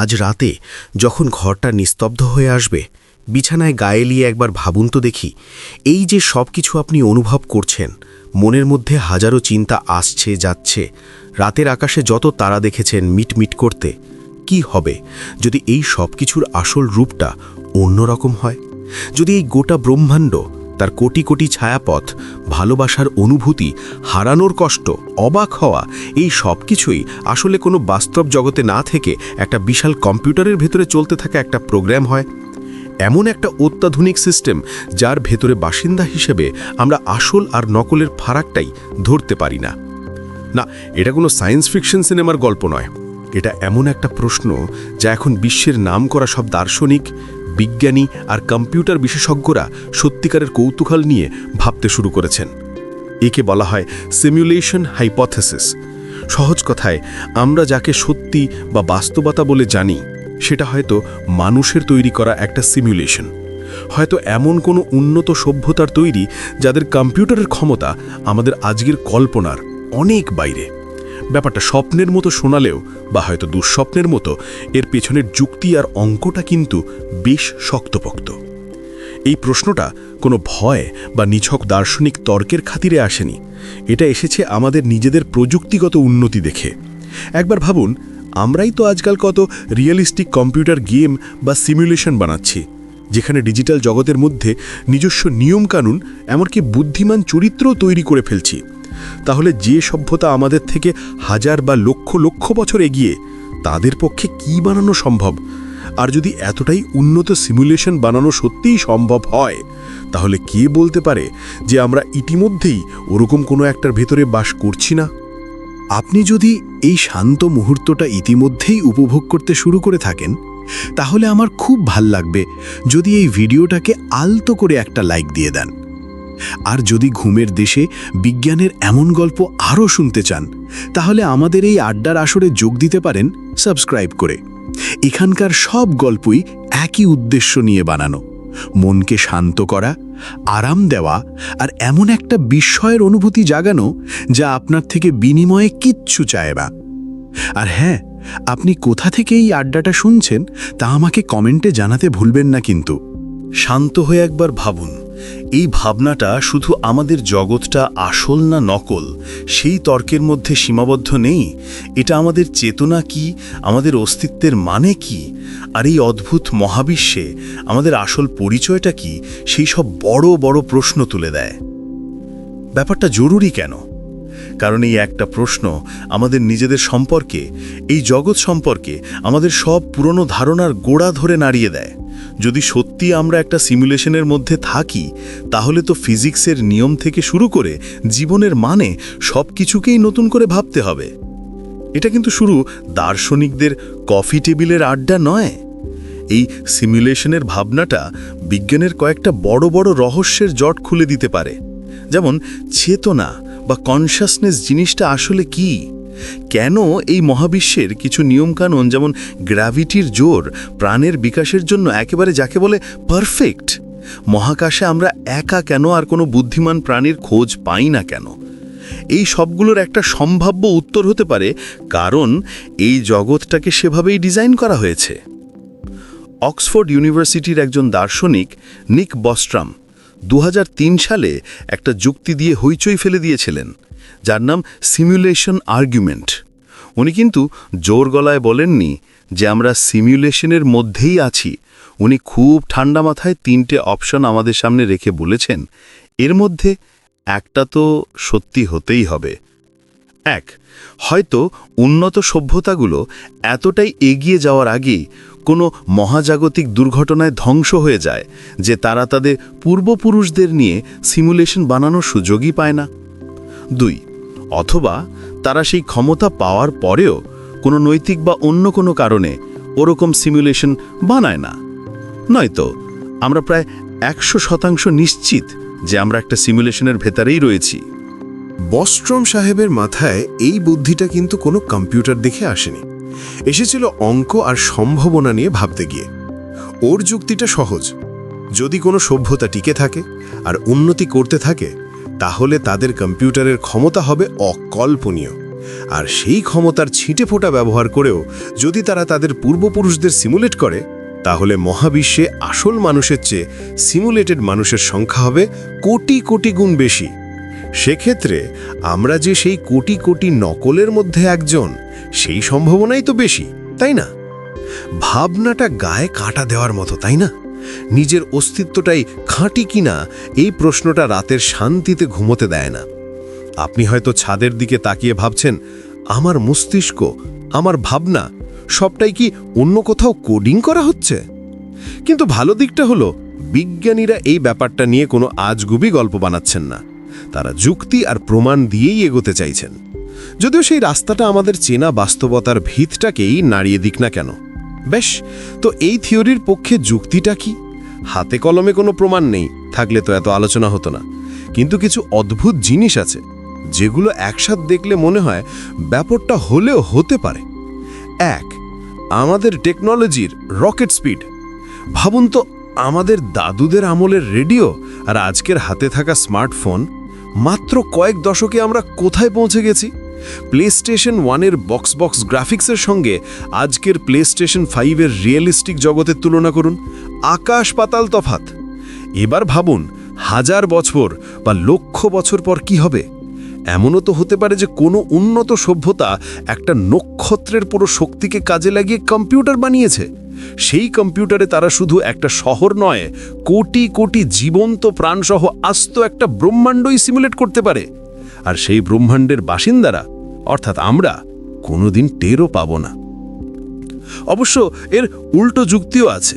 আজ রাতে যখন ঘরটা নিস্তব্ধ হয়ে আসবে, বিছানায় গায়ে লিয়ে একবার ভাবুন তো দেখি, এই যে সব কিছু আপনি অনুভব করছেন, মনের মধ্যে হাজারো চিন্তা আসছে, যাচ্ছে, রাতের আকাশে যত তারা দেখেছেন মিটমিট করতে, কি হবে যদি এই সব কিছুর আসল রূপটা অন্যরকম হয়? যদি এই গোটা ব্রহ্মাণ্ড তার কোটি কোটি ছায়াপথ, ভালোবাসার অনুভূতি, হারানোর কষ্ট, অবাক হওয়া, এই সব কিছুই আসলে কোনো বাস্তব জগতে না থেকে একটা বিশাল কম্পিউটারের ভেতরে চলতে থাকা একটা প্রোগ্রাম হয়। এমন একটা অত্যাধুনিক সিস্টেম যার ভেতরে বাসিন্দা হিসেবে আমরা আসল আর নকলের ফারাকটাই ধরতে পারি না। না, এটা কোনো সায়েন্স ফিকশন সিনেমার গল্প নয়। এটা এমন একটা প্রশ্ন যা এখন বিশ্বের নাম করা সব দার্শনিক বিজ্ঞানী আর কম্পিউটার বিশেষজ্ঞরা সত্যিকারের কৌতূহল নিয়ে ভাবতে শুরু করেছেন। একে বলা হয় সিমুলেশন হাইপথেসিস সহজ কথায়, আমরা যাকে সত্যি বা বাস্তবতা বলে জানি, সেটা হয়তো মানুষের তৈরি করা একটা সিমুলেশন হয়তো এমন কোনো উন্নত সভ্যতার তৈরি যাদের কম্পিউটারের ক্ষমতা আমাদের আজকের কল্পনার অনেক বাইরে। ব্যাপারটা স্বপ্নের মতো শোনালেও বা হয়তো দুঃস্বপ্নের মতো, এর পেছনের যুক্তি আর অঙ্কটা কিন্তু বেশ শক্তপোক্ত। এই প্রশ্নটা কোনো ভয় বা নিছক দার্শনিক তর্কের খাতিরে আসেনি। এটা এসেছে আমাদের নিজেদের প্রযুক্তিগত উন্নতি দেখে। একবার ভাবুন, আমরাই তো আজকাল কত রিয়েলিস্টিক কম্পিউটার গেম বা সিমুলেশন বানাচ্ছি, যেখানে ডিজিটাল জগতের মধ্যে নিজস্ব নিয়মকানুন, এমনকি বুদ্ধিমান চরিত্রও তৈরি করে ফেলছি। তাহলে যে সভ্যতা আমাদের থেকে হাজার বা লক্ষ লক্ষ বছর এগিয়ে, তাদের পক্ষে কি বানানো সম্ভব? আর যদি এতটাই উন্নত সিমুলেশন বানানো সত্যিই সম্ভব হয়, তাহলে কে বলতে পারে যে আমরা ইতিমধ্যেই ওরকম কোনো একটার ভেতরে বাস করছি না? আপনি যদি এই শান্ত মুহূর্তটা ইতিমধ্যেই উপভোগ করতে শুরু করে থাকেন, তাহলে আমার খুব ভালো লাগবে যদি এই ভিডিওটাকে আলতো করে একটা লাইক দিয়ে দেন। আর যদি ঘুমের দেশে বিজ্ঞানের এমন গল্প আরও শুনতে চান, তাহলে আমাদের এই আড্ডার আসরে যোগ দিতে পারেন সাবস্ক্রাইব করে। এখানকার সব গল্পই একই উদ্দেশ্য নিয়ে বানানো। মনকে শান্ত করা, আরাম দেওয়া আর এমন একটা বিস্ময়ের অনুভূতি জাগানো যা আপনার থেকে বিনিময়ে কিচ্ছু চায় না। আর হ্যাঁ আপনি কোথা থেকে এই আড্ডাটা শুনছেন তা আমাকে কমেন্টে জানাতে ভুলবেন না কিন্তু। শান্ত হয়ে একবার ভাবুন। এই ভাবনাটা শুধু আমাদের জগৎটা আসল না নকল, সেই তর্কের মধ্যে সীমাবদ্ধ নেই। এটা আমাদের চেতনা কি? আমাদের অস্তিত্বের মানে কি? আর এই অদ্ভুত মহাবিশ্বে আমাদের আসল পরিচয়টা কি? সেই সব বড় বড় প্রশ্ন তুলে দেয়। ব্যাপারটা জরুরি কেন? কারণ এই একটা প্রশ্ন আমাদের নিজেদের সম্পর্কে, এই জগৎ সম্পর্কে আমাদের সব পুরনো ধারণার গোড়া ধরে নাড়িয়ে দেয়। যদি সত্যি আমরা একটা সিমুলেশনের মধ্যে থাকি, তাহলে তো ফিজিক্সের নিয়ম থেকে শুরু করে জীবনের মানে সব কিছুকেই নতুন করে ভাবতে হবে। এটা কিন্তু শুরু দার্শনিকদের কফি টেবিলের আড্ডা নয়। এই সিমুলেশনের ভাবনাটা বিজ্ঞানের কয়েকটা বড় বড় রহস্যের জট খুলে দিতে পারে। যেমন, চেতনা বা কনসাসনেস জিনিসটা আসলে কি? কেন এই মহাবিশ্বের কিছু নিয়মকানুন যেমন গ্র্যাভিটির জোর, প্রাণের বিকাশের জন্য একেবারে যাকে বলে পারফেক্ট মহাকাশে আমরা একা কেন আর কোনো বুদ্ধিমান প্রাণীর খোঁজ পাই না কেন? এই সবগুলোর একটা সম্ভাব্য উত্তর হতে পারে কারণ এই জগৎটাকে সেভাবেই ডিজাইন করা হয়েছে। অক্সফোর্ড ইউনিভার্সিটির একজন দার্শনিক, নিক বস্ট্রাম দু হাজার তিন সালে একটা যুক্তি দিয়ে হইচই ফেলে দিয়েছিলেন, যার নাম সিমুলেশন আর্গুমেন্ট উনি কিন্তু জোর গলায় বলেননি যে আমরা সিমুলেশনের মধ্যেই আছি। উনি খুব ঠান্ডা মাথায় তিনটে অপশন আমাদের সামনে রেখে বলেছেন। এর মধ্যে একটা তো সত্যি হতেই হবে। এক, হয়তো উন্নত সভ্যতাগুলো এতটাই এগিয়ে যাওয়ার আগেই কোনো মহাজাগতিক দুর্ঘটনায় ধ্বংস হয়ে যায়, যে তারা তাদের পূর্বপুরুষদের নিয়ে সিমুলেশন বানানোর সুযোগই পায় না। দুই, অথবা তারা সেই ক্ষমতা পাওয়ার পরেও কোনো নৈতিক বা অন্য কোনো কারণে ওরকম সিমুলেশন বানায় না। নয়তো, আমরা প্রায় একশো শতাংশ নিশ্চিত যে আমরা একটা সিমুলেশনের ভেতরেই রয়েছি। বস্ট্রম সাহেবের মাথায় এই বুদ্ধিটা কিন্তু কোনো কম্পিউটার দেখে আসেনি। এসেছিল অঙ্ক আর সম্ভাবনা নিয়ে ভাবতে গিয়ে। ওর যুক্তিটা সহজ। যদি কোনো সভ্যতা টিকে থাকে আর উন্নতি করতে থাকে, তাহলে তাদের কম্পিউটারের ক্ষমতা হবে অকল্পনীয়। আর সেই ক্ষমতার ছিটে ফোঁটা ব্যবহার করেও যদি তারা তাদের পূর্বপুরুষদের সিমুলেট করে, তাহলে মহাবিশ্বে আসল মানুষের চেয়ে সিমুলেটেড মানুষের সংখ্যা হবে কোটি কোটি গুণ বেশি। সেক্ষেত্রে আমরা যে সেই কোটি কোটি নকলের মধ্যে একজন, সেই সম্ভাবনাই তো বেশি, তাই না? ভাবনাটা গায়ে কাটা দেওয়ার মতো, তাই না? নিজের অস্তিত্বটাই খাঁটি কিনা, এই প্রশ্নটা রাতের শান্তিতে ঘুমোতে দেয় না। আপনি হয়তো ছাদের দিকে তাকিয়ে ভাবছেন, আমার মস্তিষ্ক, আমার ভাবনা, সবটাই কি অন্য কোথাও কোডিং করা হচ্ছে? কিন্তু ভালো দিকটা হলো, বিজ্ঞানীরা এই ব্যাপারটা নিয়ে কোনো আজগুবি গল্প বানাচ্ছেন না। তারা যুক্তি আর প্রমাণ দিয়েই এগোতে চাইছেন। যদিও সেই রাস্তাটা আমাদের চেনা বাস্তবতার ভিতটাকেই নাড়িয়ে দিক না কেন। বেশ, তো এই থিওরির পক্ষে যুক্তিটা কি? হাতে কলমে কোনো প্রমাণ নেই, থাকলে তো এত আলোচনা হতো না। কিন্তু কিছু অদ্ভুত জিনিস আছে, যেগুলো একসাথ দেখলে মনে হয় ব্যাপারটা হলেও হতে পারে। এক, আমাদের টেকনোলজির রকেট স্পিড। ভাবুন তো, আমাদের দাদুদের আমলের রেডিও আর আজকের হাতে থাকা স্মার্টফোন মাত্র কয়েক দশকে আমরা কোথায় পৌঁছে গেছি? প্লে স্টেশন ওয়ানের বক্স বক্স গ্রাফিক্সের সঙ্গে আজকের প্লে স্টেশন ফাইভের রিয়েলিস্টিক জগতের তুলনা করুন। আকাশ পাতাল তফাত এবার ভাবুন, হাজার বছর বা লক্ষ বছর পর কি হবে? এমনও তো হতে পারে যে কোনো উন্নত সভ্যতা একটা নক্ষত্রের পুরো শক্তিকে কাজে লাগিয়ে কম্পিউটার বানিয়েছে। সেই কম্পিউটারে তারা শুধু একটা শহর নয়, কোটি কোটি জীবন্ত প্রাণসহ আস্ত একটা ব্রহ্মাণ্ডই সিমুলেট করতে পারে। আর সেই ব্রহ্মাণ্ডের বাসিন্দারা, অর্থাৎ আমরা, কোনোদিন টেরও পাব না। অবশ্য এর উল্টো যুক্তিও আছে।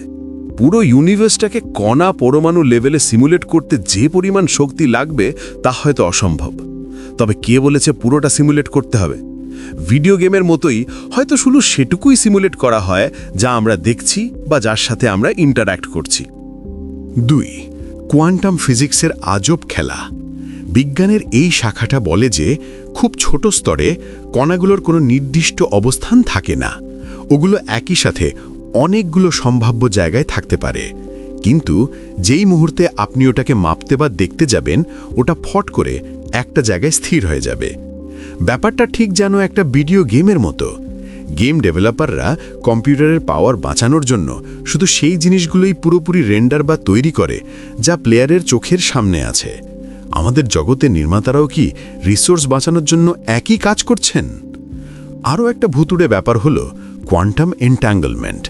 পুরো ইউনিভার্সটাকে কণা পরমাণু লেভেলে সিমুলেট করতে যে পরিমাণ শক্তি লাগবে তা হয়তো অসম্ভব। তবে কে বলেছে পুরোটা সিমুলেট করতে হবে? ভিডিও গেমের মতোই হয়তো শুধু সেটুকুই সিমুলেট করা হয়, যা আমরা দেখছি বা যার সাথে আমরা ইন্টারঅ্যাক্ট করছি। দুই, কোয়ান্টাম ফিজিক্সের আজব খেলা। বিজ্ঞানের এই শাখাটা বলে যে, খুব ছোট স্তরে কণাগুলোর কোনো নির্দিষ্ট অবস্থান থাকে না। ওগুলো একই সাথে অনেকগুলো সম্ভাব্য জায়গায় থাকতে পারে। কিন্তু যেই মুহূর্তে আপনি ওটাকে মাপতে বা দেখতে যাবেন, ওটা ফট করে একটা জায়গায় স্থির হয়ে যাবে। ব্যাপারটা ঠিক যেন একটা ভিডিও গেমের মতো। গেম ডেভেলপাররা কম্পিউটারের পাওয়ার বাঁচানোর জন্য শুধু সেই জিনিসগুলোই পুরোপুরি রেন্ডার বা তৈরি করে, যা প্লেয়ারের চোখের সামনে আছে। আমাদের জগতে নির্মাতারাও কি রিসোর্স বাঁচানোর জন্য একই কাজ করছেন? আরও একটা ভুতুড়ে ব্যাপার হলো কোয়ান্টাম এন্ট্যাঙ্গলমেন্ট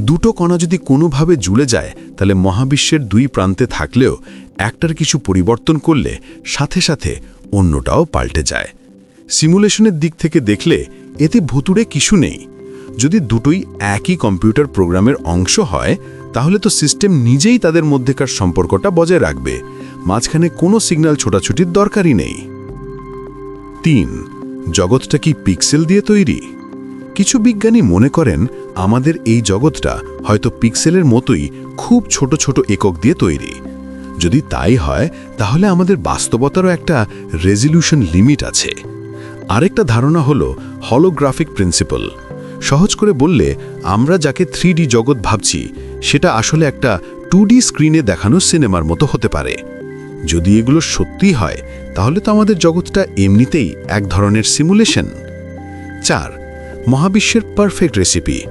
দুটো কণা যদি কোনোভাবে জুড়ে যায়, তাহলে মহাবিশ্বের দুই প্রান্তে থাকলেও একটার কিছু পরিবর্তন করলে সাথে সাথে অন্যটাও পাল্টে যায়। সিমুলেশনের দিক থেকে দেখলে এতে ভুতুড়ে কিছু নেই। যদি দুটোই একই কম্পিউটার প্রোগ্রামের অংশ হয়, তাহলে তো সিস্টেম নিজেই তাদের মধ্যেকার সম্পর্কটা বজায় রাখবে। মাঝখানে কোনো সিগন্যাল ছোটাছুটির দরকারই নেই। তিন, জগৎটা কি পিক্সেল দিয়ে তৈরি? কিছু বিজ্ঞানী মনে করেন আমাদের এই জগৎটা হয়তো পিক্সেলের মতোই খুব ছোট ছোট একক দিয়ে তৈরি। যদি তাই হয়, তাহলে আমাদের বাস্তবতারও একটা রেজলিউশন লিমিট আছে। আরেকটা ধারণা হলো হলোগ্রাফিক প্রিন্সিপাল সহজ করে বললে, আমরা যাকে থ্রি জগৎ ভাবছি, সেটা আসলে একটা টু স্ক্রিনে দেখানো সিনেমার মতো হতে পারে। যদি এগুলো সত্যি হয়, তাহলে তো আমাদের জগৎটা এমনিতেই এক ধরনের সিমুলেশন চার, মহাবিশ্বের পারফেক্ট রেসিপি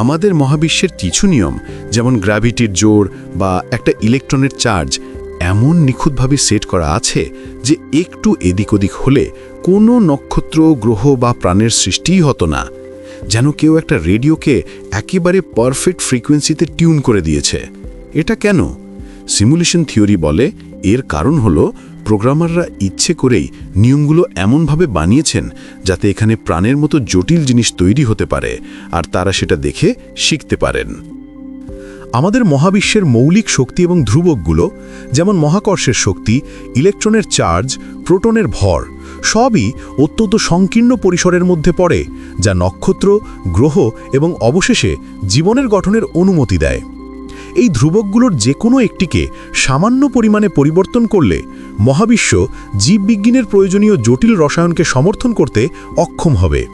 আমাদের মহাবিশ্বের কিছু নিয়ম, যেমন গ্র্যাভিটির জোর বা একটা ইলেকট্রনের চার্জ, এমন নিখুঁতভাবে সেট করা আছে যে একটু এদিক ওদিক হলে কোনো নক্ষত্র, গ্রহ বা প্রাণের সৃষ্টিই হতো না, যেন কেউ একটা রেডিওকে একেবারে পারফেক্ট ফ্রিকোয়েন্সিতে টিউন করে দিয়েছে। এটা কেন? সিমুলেশন থিওরি বলে, এর কারণ হলো প্রোগ্রামাররা ইচ্ছে করেই নিয়মগুলো এমনভাবে বানিয়েছেন যাতে এখানে প্রাণের মতো জটিল জিনিস তৈরি হতে পারে, আর তারা সেটা দেখে শিখতে পারেন। আমাদের মহাবিশ্বের মৌলিক শক্তি এবং ধ্রুবকগুলো, যেমন মহাকর্ষের শক্তি, ইলেকট্রনের চার্জ, প্রোটনের ভর, সবই অত্যন্ত সংকীর্ণ পরিসরের মধ্যে পড়ে, যা নক্ষত্র, গ্রহ এবং অবশেষে জীবনের গঠনের অনুমতি দেয়। এই ধ্রুবকগুলোর যে কোনো একটিকে সামান্য পরিমাণে পরিবর্তন করলে মহাবিশ্ব জীববিজ্ঞানের প্রয়োজনীয় জটিল রসায়নকে সমর্থন করতে অক্ষম হবে।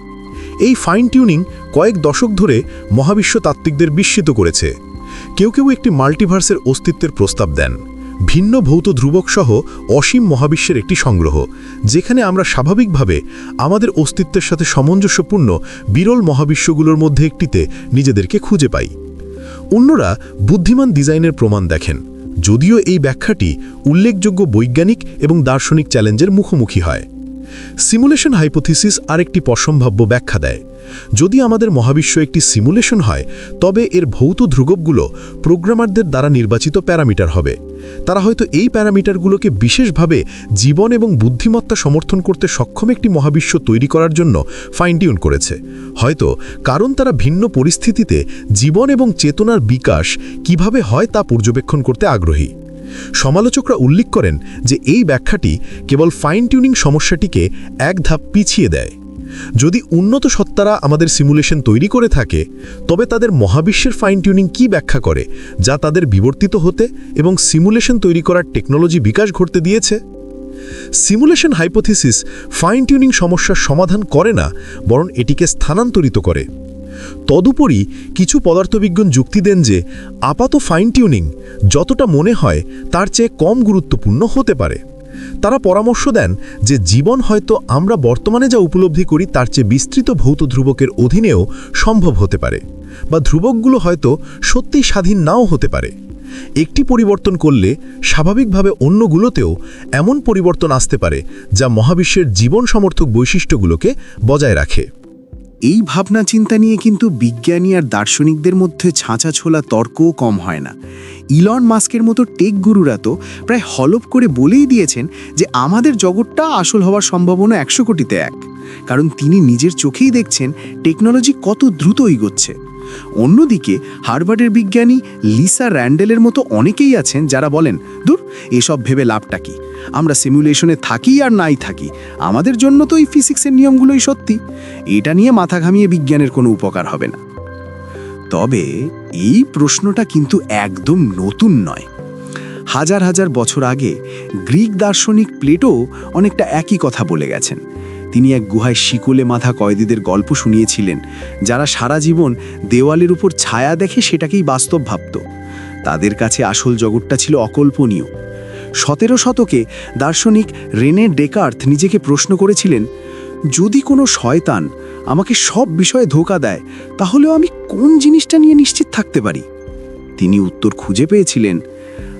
এই ফাইন টিউনিং কয়েক দশক ধরে মহাবিশ্ব তাত্ত্বিকদের বিস্মিত করেছে। কেউ কেউ একটি মাল্টিভার্সের অস্তিত্বের প্রস্তাব দেন। ভিন্ন ভৌত ধ্রুবক সহ অসীম মহাবিশ্বের একটি সংগ্রহ, যেখানে আমরা স্বাভাবিকভাবে আমাদের অস্তিত্বের সাথে সামঞ্জস্যপূর্ণ বিরল মহাবিশ্বগুলোর মধ্যে একটিতে নিজেদেরকে খুঁজে পাই। অন্যরা বুদ্ধিমান ডিজাইনের প্রমাণ দেখেন। যদিও এই ব্যাখ্যাটি উল্লেখযোগ্য বৈজ্ঞানিক এবং দার্শনিক চ্যালেঞ্জের মুখোমুখি হয়। সিমুলেশন হাইপোথিসিস আরেকটি অসম্ভাব্য ব্যাখ্যা দেয়। যদি আমাদের মহাবিশ্ব একটি সিমুলেশন হয়, তবে এর ভৌত ধ্রুবকগুলো প্রোগ্রামারদের দ্বারা নির্বাচিত প্যারামিটার হবে। তারা হয়তো এই প্যারামিটারগুলোকে বিশেষভাবে জীবন এবং বুদ্ধিমত্তা সমর্থন করতে সক্ষম একটি মহাবিশ্ব তৈরি করার জন্য ফাইন টিউন করেছে। হয়তো কারণ তারা ভিন্ন পরিস্থিতিতে জীবন এবং চেতনার বিকাশ কীভাবে হয় তা পর্যবেক্ষণ করতে আগ্রহী। সমালোচকরা উল্লেখ করেন যে এই ব্যাখ্যাটি কেবল ফাইন টিউনিং সমস্যাটিকে এক ধাপ পিছিয়ে দেয়। যদি উন্নত সত্তারা আমাদের সিমুলেশন তৈরি করে থাকে, তবে তাদের মহাবিশ্বের ফাইন টিউনিং কী ব্যাখ্যা করে, যা তাদের বিবর্তিত হতে এবং সিমুলেশন তৈরি করার টেকনোলজি বিকাশ ঘটতে দিয়েছে? সিমুলেশন হাইপোথিসিস ফাইন টিউনিং সমস্যার সমাধান করে না, বরং এটিকে স্থানান্তরিত করে। তদুপরি কিছু পদার্থবিজ্ঞান যুক্তি দেন যে, আপাত ফাইন টিউনিং যতটা মনে হয় তার চেয়ে কম গুরুত্বপূর্ণ হতে পারে। তারা পরামর্শ দেন যে জীবন হয়তো আমরা বর্তমানে যা উপলব্ধি করি তার চেয়ে বিস্তৃত ভৌত ধ্রুবকের অধীনেও সম্ভব হতে পারে, বা ধ্রুবকগুলো হয়তো সত্যিই স্বাধীন নাও হতে পারে। একটি পরিবর্তন করলে স্বাভাবিকভাবে অন্যগুলোতেও এমন পরিবর্তন আসতে পারে যা মহাবিশ্বের জীবন সমর্থক বৈশিষ্ট্যগুলোকে বজায় রাখে। এই ভাবনা চিন্তা নিয়ে কিন্তু বিজ্ঞানী আর দার্শনিকদের মধ্যে ছাঁচা ছোলা তর্কও কম হয় না। ইলন মাস্কের মতো টেক গুরুরা তো প্রায় হলপ করে বলেই দিয়েছেন যে আমাদের জগৎটা আসল হওয়ার সম্ভাবনা একশো কোটিতে এক। কারণ তিনি নিজের চোখেই দেখছেন টেকনোলজি কত দ্রুত এগোচ্ছে। অন্যদিকে, হার্ভার্ডের বিজ্ঞানী লিসা র্যান্ডেলের মতো অনেকেই আছেন যারা বলেন, দূর, এসব ভেবে লাভটা কি? আমরা সিমুলেশনে থাকি আর নাই থাকি। আমাদের জন্য তো এই ফিজিক্সের নিয়মগুলোই সত্যি। এটা নিয়ে মাথা ঘামিয়ে বিজ্ঞানের কোনো উপকার হবে না। তবে এই প্রশ্নটা কিন্তু একদম নতুন নয়। হাজার হাজার বছর আগে গ্রিক দার্শনিক প্লেটো অনেকটা একই কথা বলে গেছেন। তিনি এক গুহায় শিকলে মাথা কয়েদিদের গল্প শুনিয়েছিলেন, যারা সারা জীবন দেওয়ালের উপর ছায়া দেখে সেটাকেই বাস্তব ভাবত। তাদের কাছে আসল জগৎটা ছিল অকল্পনীয়। সতেরো শতকে দার্শনিক রেনে ডেকার্থ নিজেকে প্রশ্ন করেছিলেন, যদি কোনো শয়তান আমাকে সব বিষয়ে ধোকা দেয়, তাহলেও আমি কোন জিনিসটা নিয়ে নিশ্চিত থাকতে পারি? তিনি উত্তর খুঁজে পেয়েছিলেন,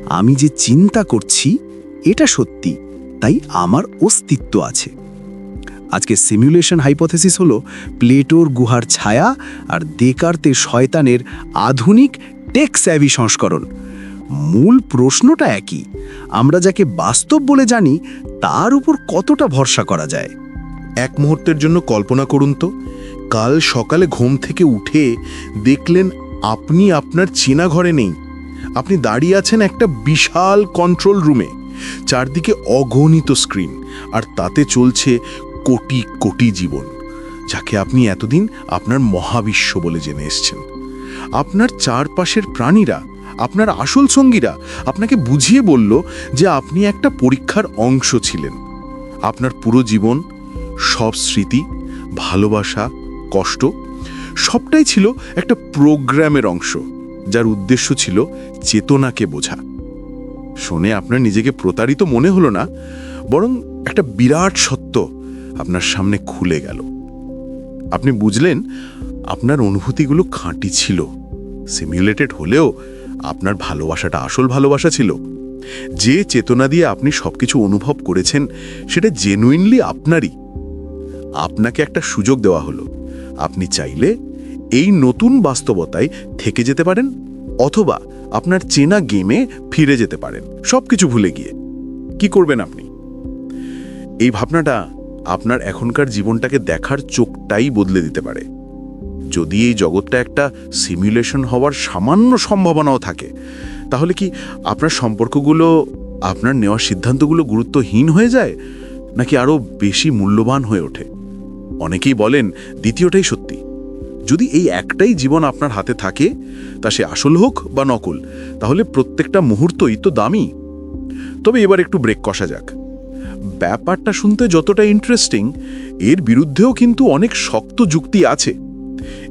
আমি যে চিন্তা করছি, এটা সত্যি, তাই আমার অস্তিত্ব আছে। আজকে সিমুলেশন হাইপোথেসিস হলো প্লেটোর গুহার ছায়া আর দেকার্তের শয়তানের আধুনিক টেক স্যাভি সংস্করণ। মূল প্রশ্নটা একই। আমরা যাকে বাস্তব বলে জানি, তার উপর কতটা ভরসা করা যায়? এক মুহূর্তের জন্য কল্পনা করুন তো। কাল সকালে ঘুম থেকে উঠে দেখলেন আপনি আপনার চেনা ঘরে নেই। আপনি দাঁড়িয়ে আছেন একটা বিশাল কন্ট্রোল রুমে চারদিকে অগণিত স্ক্রিন আর তাতে চলছে কোটি কোটি জীবন, যাকে আপনি এতদিন আপনার মহাবিশ্ব বলে জেনে এসছেন। আপনার চারপাশের প্রাণীরা, আপনার আসল সঙ্গীরা আপনাকে বুঝিয়ে বলল যে আপনি একটা পরীক্ষার অংশ ছিলেন। আপনার পুরো জীবন, সব স্মৃতি, ভালোবাসা, কষ্ট, সবটাই ছিল একটা প্রোগ্রামের অংশ, যার উদ্দেশ্য ছিল চেতনাকে বোঝা। শুনে আপনার নিজেকে প্রতারিত মনে হলো না, বরং একটা বিরাট সত্য আপনার সামনে খুলে গেল। আপনি বুঝলেন, আপনার অনুভূতিগুলো খাঁটি ছিল। সিমিউলেটেড হলেও আপনার ভালোবাসাটা আসল ভালোবাসা ছিল। যে চেতনা দিয়ে আপনি সবকিছু অনুভব করেছেন, সেটা জেনুইনলি আপনারই। আপনাকে একটা সুযোগ দেওয়া হলো। আপনি চাইলে এই নতুন বাস্তবতায় থেকে যেতে পারেন, অথবা আপনার চেনা গেমে ফিরে যেতে পারেন। সবকিছু ভুলে গিয়ে। কি করবেন আপনি? এই ভাবনাটা আপনার এখনকার জীবনটাকে দেখার চোখটাই বদলে দিতে পারে। যদি এই জগৎটা একটা সিমুলেশন হওয়ার সামান্য সম্ভাবনাও থাকে, তাহলে কি আপনার সম্পর্কগুলো, আপনার নেওয়া সিদ্ধান্তগুলো গুরুত্বহীন হয়ে যায়, নাকি আরও বেশি মূল্যবান হয়ে ওঠে? অনেকেই বলেন দ্বিতীয়টাই সত্যি। যদি এই একটাই জীবন আপনার হাতে থাকে, তা সে আসল হোক বা নকল, তাহলে প্রত্যেকটা মুহূর্তই তো দামি। তবে এবার একটু ব্রেক কষা যাক। ব্যাপারটা শুনতে যতটা ইন্টারেস্টিং এর বিরুদ্ধেও কিন্তু অনেক শক্ত যুক্তি আছে।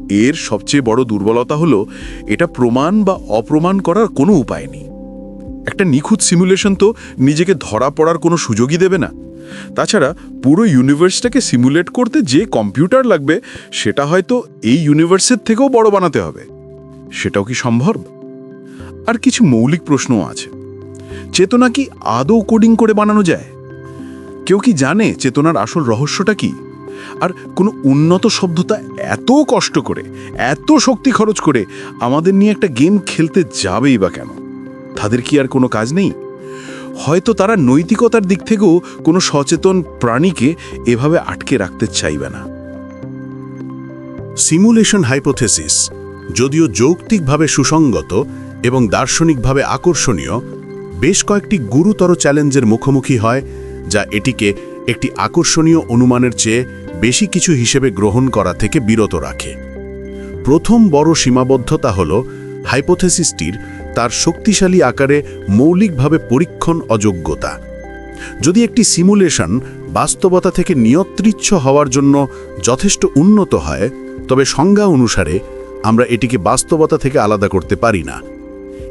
এর সবচেয়ে বড় দুর্বলতা হলো, এটা প্রমাণ বা অপ্রমাণ করার কোনো উপায় নেই। একটা নিখুঁত সিমুলেশন তো নিজেকে ধরা পড়ার কোনো সুযোগই দেবে না। তাছাড়া পুরো ইউনিভার্সটাকে সিমুলেট করতে যে কম্পিউটার লাগবে, সেটা হয়তো এই ইউনিভার্সের থেকেও বড় বানাতে হবে। সেটাও কি সম্ভব? আর কিছু মৌলিক প্রশ্নও আছে। চেতনা কি আদৌ কোডিং করে বানানো যায়? কেউ কি জানে চেতনার আসল রহস্যটা কি? আর কোনো উন্নত সভ্যতা এত কষ্ট করে, এত শক্তি খরচ করে আমাদের নিয়ে একটা গেম খেলতে যাবেই বা কেন? তাদের কি আর কোনো কাজ নেই? হয়তো তারা নৈতিকতার দিক থেকেও কোনো সচেতন প্রাণীকে এভাবে আটকে রাখতে চাইবে না। সিমুলেশন হাইপোথেসিস যদিও যৌক্তিকভাবে সুসঙ্গত এবং দার্শনিকভাবে আকর্ষণীয়, বেশ কয়েকটি গুরুতর চ্যালেঞ্জের মুখোমুখি হয় যা এটিকে একটি আকর্ষণীয় অনুমানের চেয়ে বেশি কিছু হিসেবে গ্রহণ করা থেকে বিরত রাখে। প্রথম বড় সীমাবদ্ধতা হল হাইপোথেসিসটির তার শক্তিশালী আকারে মৌলিকভাবে পরীক্ষণ অযোগ্যতা। যদি একটি সিমুলেশন বাস্তবতা থেকে নিয়ত্রিচ্ছ হওয়ার জন্য যথেষ্ট উন্নত হয়, তবে সংজ্ঞা অনুসারে আমরা এটিকে বাস্তবতা থেকে আলাদা করতে পারি না।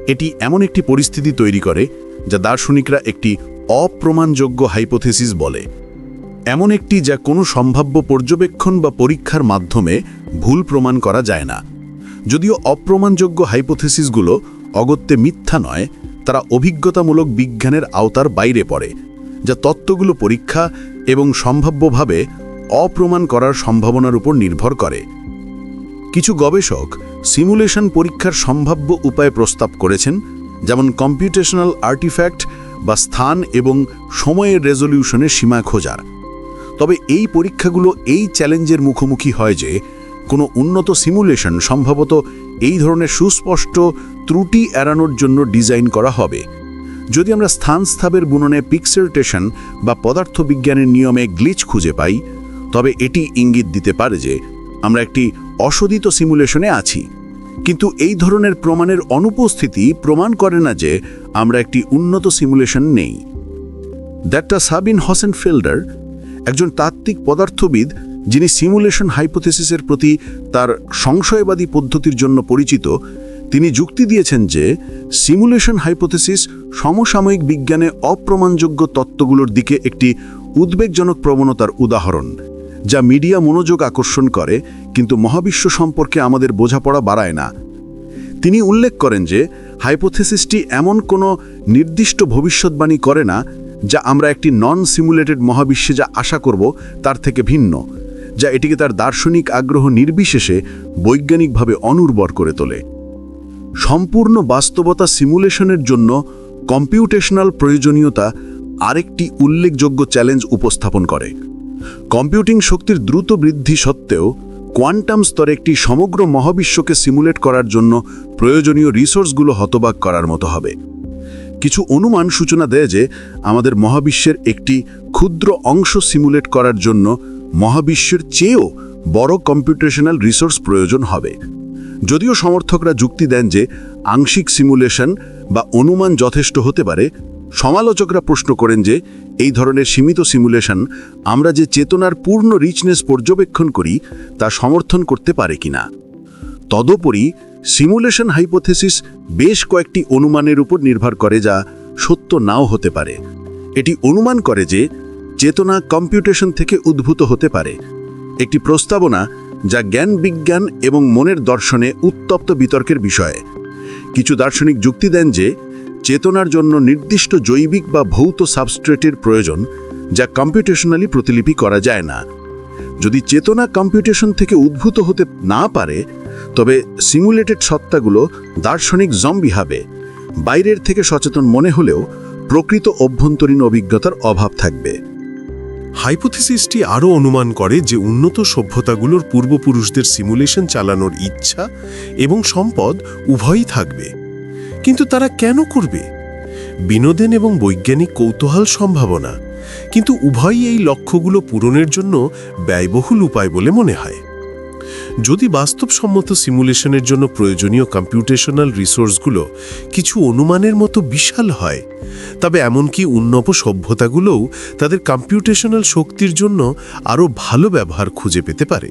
এটি এমন একটি পরিস্থিতি তৈরি করে যা দার্শনিকরা একটি অপ্রমাণযোগ্য হাইপোথেসিস বলে। এমন একটি যা কোনো সম্ভাব্য পর্যবেক্ষণ বা পরীক্ষার মাধ্যমে ভুল প্রমাণ করা যায় না। যদিও অপ্রমাণযোগ্য হাইপোথেসিসগুলো অগত্যে মিথ্যা নয়, তারা অভিজ্ঞতামূলক বিজ্ঞানের আওতার বাইরে পড়ে, যা তত্ত্বগুলো পরীক্ষা এবং সম্ভাব্যভাবে অপ্রমাণ করার সম্ভাবনার উপর নির্ভর করে। কিছু গবেষক সিমুলেশন পরীক্ষার সম্ভাব্য উপায় প্রস্তাব করেছেন, যেমন কম্পিউটেশনাল আর্টিফ্যাক্ট বা স্থান এবং সময়ের রেজলিউশনের সীমা খোঁজার। তবে এই পরীক্ষাগুলো এই চ্যালেঞ্জের মুখোমুখি হয় যে, কোনো উন্নত সিমুলেশন সম্ভবত এই ধরনের সুস্পষ্ট ত্রুটি এড়ানোর জন্য ডিজাইন করা হবে। যদি আমরা স্থান স্থাবের বুননে পিক্সেলটেশন বা পদার্থবিজ্ঞানের নিয়মে গ্লিচ খুঁজে পাই, তবে এটি ইঙ্গিত দিতে পারে যে, আমরা একটি অশোধিত সিমুলেশনে আছি। কিন্তু এই ধরনের প্রমাণের অনুপস্থিতি প্রমাণ করে না যে আমরা একটি উন্নত সিমুলেশন নেই। দ্যাটটা সাবিন হোসেন ফিল্ডার একজন তাত্ত্বিক পদার্থবিদ যিনি সিমুলেশন হাইপোথেসিসের প্রতি তার সংশয়বাদী পদ্ধতির জন্য পরিচিত, তিনি যুক্তি দিয়েছেন যে সিমুলেশন হাইপোথেসিস সমসাময়িক বিজ্ঞানে অপ্রমাণযোগ্য তত্ত্বগুলোর দিকে একটি উদ্বেগজনক প্রবণতার উদাহরণ। যা মিডিয়া মনোযোগ আকর্ষণ করে, কিন্তু মহাবিশ্ব সম্পর্কে আমাদের বোঝাপড়া বাড়ায় না। তিনি উল্লেখ করেন যে, হাইপোথেসিসটি এমন কোনো নির্দিষ্ট ভবিষ্যৎবাণী করে না, যা আমরা একটি নন সিমুলেটেড মহাবিশ্বে যা আশা করব তার থেকে ভিন্ন, যা এটিকে তার দার্শনিক আগ্রহ নির্বিশেষে বৈজ্ঞানিকভাবে অনুর্বর করে তোলে। সম্পূর্ণ বাস্তবতা সিমুলেশনের জন্য কম্পিউটেশনাল প্রয়োজনীয়তা আরেকটি উল্লেখযোগ্য চ্যালেঞ্জ উপস্থাপন করে। কম্পিউটিং শক্তির দ্রুত বৃদ্ধি সত্ত্বেও কোয়ান্টাম স্তরে একটি সমগ্র মহাবিশ্বকে সিমুলেট করার জন্য প্রয়োজনীয় রিসোর্সগুলো হতবাক করার মতো হবে। কিছু অনুমান সূচনা দেয় যে আমাদের মহাবিশ্বের একটি ক্ষুদ্র অংশ সিমুলেট করার জন্য মহাবিশ্বের চেয়েও বড় কম্পিউটেশনাল রিসোর্স প্রয়োজন হবে। যদিও সমর্থকরা যুক্তি দেন যে আংশিক সিমুলেশন বা অনুমান যথেষ্ট হতে পারে সমালোচকরা প্রশ্ন করেন যে, এই ধরনের সীমিত সিমুলেশন আমরা যে চেতনার পূর্ণ রিচনেস পর্যবেক্ষণ করি, তা সমর্থন করতে পারে কিনা? তদুপরি সিমুলেশন হাইপোথেসিস বেশ কয়েকটি অনুমানের উপর নির্ভর করে যা সত্য নাও হতে পারে। এটি অনুমান করে যে, চেতনা কম্পিউটেশন থেকে উদ্ভূত হতে পারে। একটি প্রস্তাবনা যা জ্ঞান বিজ্ঞান এবং মনের দর্শনে উত্তপ্ত বিতর্কের বিষয়। কিছু দার্শনিক যুক্তি দেন যে চেতনার জন্য নির্দিষ্ট জৈবিক বা ভৌত সাবস্ট্রেটের প্রয়োজন, যা কম্পিউটেশনালি প্রতিলিপি করা যায় না। যদি চেতনা কম্পিউটেশন থেকে উদ্ভূত হতে না পারে, তবে সিমুলেটেড সত্তাগুলো দার্শনিক জম্বি হবে। বাইরের থেকে সচেতন মনে হলেও প্রকৃত অভ্যন্তরীণ অভিজ্ঞতার অভাব থাকবে। হাইপোথিসিসটি আরও অনুমান করে যে উন্নত সভ্যতাগুলোর পূর্বপুরুষদের সিমুলেশন চালানোর ইচ্ছা এবং সম্পদ উভয়ই থাকবে। কিন্তু তারা কেন করবে? বিনোদন এবং বৈজ্ঞানিক কৌতূহল সম্ভাবনা। কিন্তু উভয়ই এই লক্ষ্যগুলো পূরণের জন্য ব্যয়বহুল উপায় বলে মনে হয়। যদি বাস্তবসম্মত সিমুলেশনের জন্য প্রয়োজনীয় কম্পিউটেশনাল রিসোর্সগুলো কিছু অনুমানের মতো বিশাল হয়, তবে এমনকি উন্নত সভ্যতাগুলোও তাদের কম্পিউটেশনাল শক্তির জন্য আরও ভালো ব্যবহার খুঁজে পেতে পারে।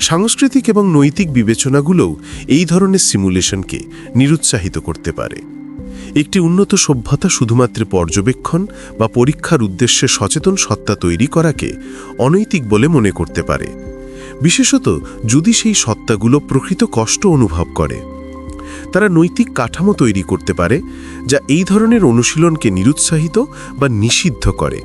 সাংস্কৃতিক এবং নৈতিক বিবেচনাগুলোও এই ধরনের সিমুলেশনকে নিরুৎসাহিত করতে পারে। একটি উন্নত সভ্যতা শুধুমাত্র পর্যবেক্ষণ বা পরীক্ষার উদ্দেশ্যে সচেতন সত্তা তৈরি করাকে অনৈতিক বলে মনে করতে পারে। বিশেষত যদি সেই সত্তাগুলো প্রকৃত কষ্ট অনুভব করে। তারা নৈতিক কাঠামো তৈরি করতে পারে, যা এই ধরনের অনুশীলনকে নিরুৎসাহিত বা নিষিদ্ধ করে।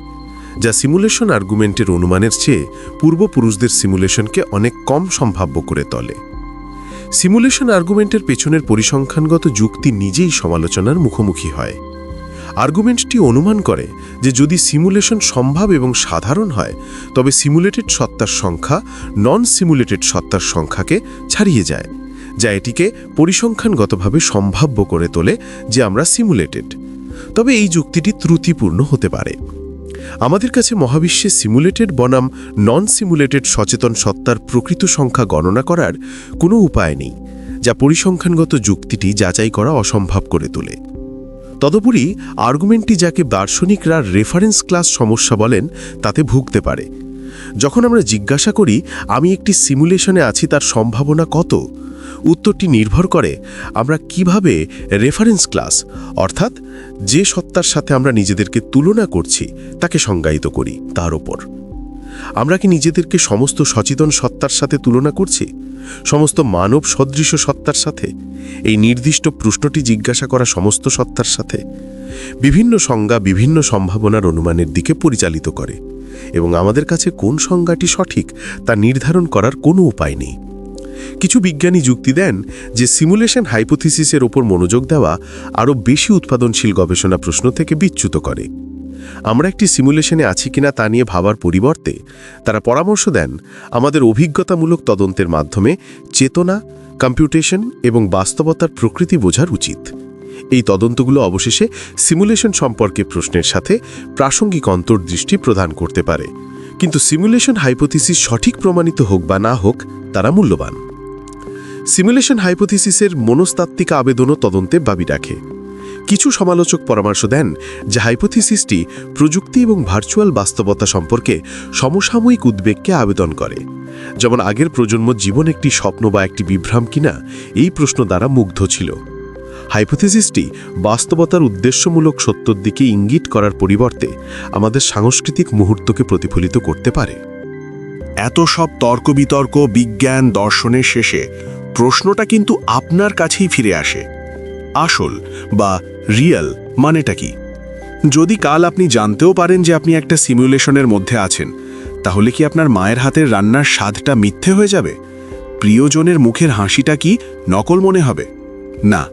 যা সিমুলেশন আর্গুমেন্টের অনুমানের চেয়ে পূর্বপুরুষদের সিমুলেশনকে অনেক কম সম্ভাব্য করে তোলে। সিমুলেশন আর্গুমেন্টের পেছনের পরিসংখ্যানগত যুক্তি নিজেই সমালোচনার মুখোমুখি হয়। আর্গুমেন্টটি অনুমান করে যে যদি সিমুলেশন সম্ভব এবং সাধারণ হয়, তবে সিমুলেটেড সত্তার সংখ্যা নন সিমুলেটেড সত্তার সংখ্যাকে ছাড়িয়ে যায়, যা এটিকে পরিসংখ্যানগতভাবে সম্ভাব্য করে তোলে যে আমরা সিমুলেটেড তবে এই যুক্তিটি ত্রুটিপূর্ণ হতে পারে। আমাদের কাছে মহাবিশ্বে সিমুলেটেড বনাম নন সিমুলেটেড সচেতন সত্তার প্রকৃত সংখ্যা গণনা করার কোনো উপায় নেই, যা পরিসংখ্যানগত যুক্তিটি যাচাই করা অসম্ভব করে তোলে। তদুপরি আর্গুমেন্টটি যাকে দার্শনিকরা রেফারেন্স ক্লাস সমস্যা বলেন, তাতে ভুগতে পারে। যখন আমরা জিজ্ঞাসা করি, আমি একটি সিমুলেশনে আছি, তার সম্ভাবনা কত? উত্তরটি নির্ভর করে আমরা কীভাবে রেফারেন্স ক্লাস অর্থাৎ যে সত্তার সাথে আমরা নিজেদেরকে তুলনা করছি, তাকে সংজ্ঞায়িত করি তার ওপর আমরা কি নিজেদেরকে সমস্ত সচেতন সত্তার সাথে তুলনা করছি? সমস্ত মানব সদৃশ সত্তার সাথে? এই নির্দিষ্ট প্রশ্নটি জিজ্ঞাসা করা সমস্ত সত্তার সাথে? বিভিন্ন সংজ্ঞা বিভিন্ন সম্ভাবনার অনুমানের দিকে পরিচালিত করে। এবং আমাদের কাছে কোন সংজ্ঞাটি সঠিক, তা নির্ধারণ করার কোনো উপায় নেই। কিছু বিজ্ঞানী যুক্তি দেন যে সিমুলেশন হাইপোথিসিসের ওপর মনোযোগ দেওয়া আরও বেশি উৎপাদনশীল গবেষণা প্রশ্ন থেকে বিচ্যুত করে। আমরা একটি সিমুলেশনে আছি কিনা তা নিয়ে ভাবার পরিবর্তে তারা পরামর্শ দেন, আমাদের অভিজ্ঞতামূলক তদন্তের মাধ্যমে চেতনা, কম্পিউটেশন এবং বাস্তবতার প্রকৃতি বোঝার উচিত। এই তদন্তগুলো অবশেষে সিমুলেশন সম্পর্কে প্রশ্নের সাথে প্রাসঙ্গিক অন্তর্দৃষ্টি প্রদান করতে পারে। কিন্তু সিমুলেশন হাইপোথিসিস সঠিক প্রমাণিত হোক বা না হোক, তারা মূল্যবান। সিমুলেশন হাইপোথিসিসের মনস্তাত্ত্বিক আবেদনও তদন্তে দাবি রাখে। কিছু সমালোচক পরামর্শ দেন যে হাইপোথিসিসটি প্রযুক্তি এবং ভার্চুয়াল বাস্তবতা সম্পর্কে সমসাময়িক উদ্বেগকে আবেদন করে। যেমন আগের প্রজন্ম জীবন একটি স্বপ্ন বা একটি বিভ্রাম কিনা, এই প্রশ্ন দ্বারা মুগ্ধ ছিল। হাইপোথিসিসটি বাস্তবতার উদ্দেশ্যমূলক সত্যর দিকে ইঙ্গিত করার পরিবর্তে আমাদের সাংস্কৃতিক মুহূর্তকে প্রতিফলিত করতে পারে। এত সব তর্ক বিতর্ক, বিজ্ঞান, দর্শনের শেষে প্রশ্নটা কিন্তু আপনার কাছেই ফিরে আসে। আসল বা রিয়েল মানেটা কি? যদি কাল আপনি জানতেও পারেন যে আপনি একটা সিমুলেশনের মধ্যে আছেন, তাহলে কি আপনার মায়ের হাতের রান্নার স্বাদটা মিথ্যে হয়ে যাবে? প্রিয়জনের মুখের হাসিটা কি নকল মনে হবে? না,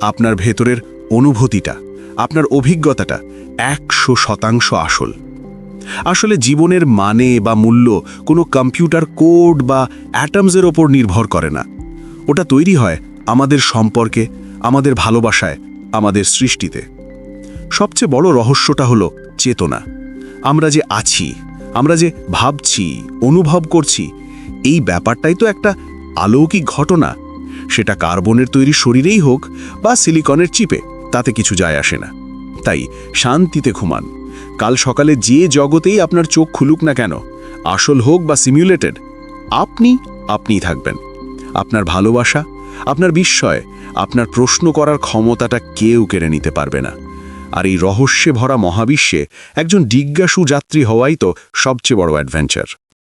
আপনার ভেতরের অনুভূতিটা, আপনার অভিজ্ঞতাটা একশো শতাংশ আসল। আসলে জীবনের মানে বা মূল্য কোনো কম্পিউটার কোড বা অ্যাটমসের ওপর নির্ভর করে না। ওটা তৈরি হয় আমাদের সম্পর্কে, আমাদের ভালোবাসায়, আমাদের সৃষ্টিতে। সবচেয়ে বড় রহস্যটা হলো চেতনা। আমরা যে আছি, আমরা যে ভাবছি, অনুভব করছি, এই ব্যাপারটাই তো একটা আলৌকিক ঘটনা। সেটা কার্বনের তৈরি শরীরেই হোক বা সিলিকনের চিপে, তাতে কিছু যায় আসে না। তাই শান্তিতে ঘুমান। কাল সকালে যে জগতেই আপনার চোখ খুলুক না কেন, আসল হোক বা সিমিউলেটেড আপনি, আপনিই থাকবেন। আপনার ভালোবাসা, আপনার বিস্ময়, আপনার প্রশ্ন করার ক্ষমতাটা কেউ কেড়ে নিতে পারবে না। আর এই রহস্যে ভরা মহাবিশ্বে একজন ডিজ্ঞাসু যাত্রী হওয়াই তো সবচেয়ে বড় অ্যাডভেঞ্চার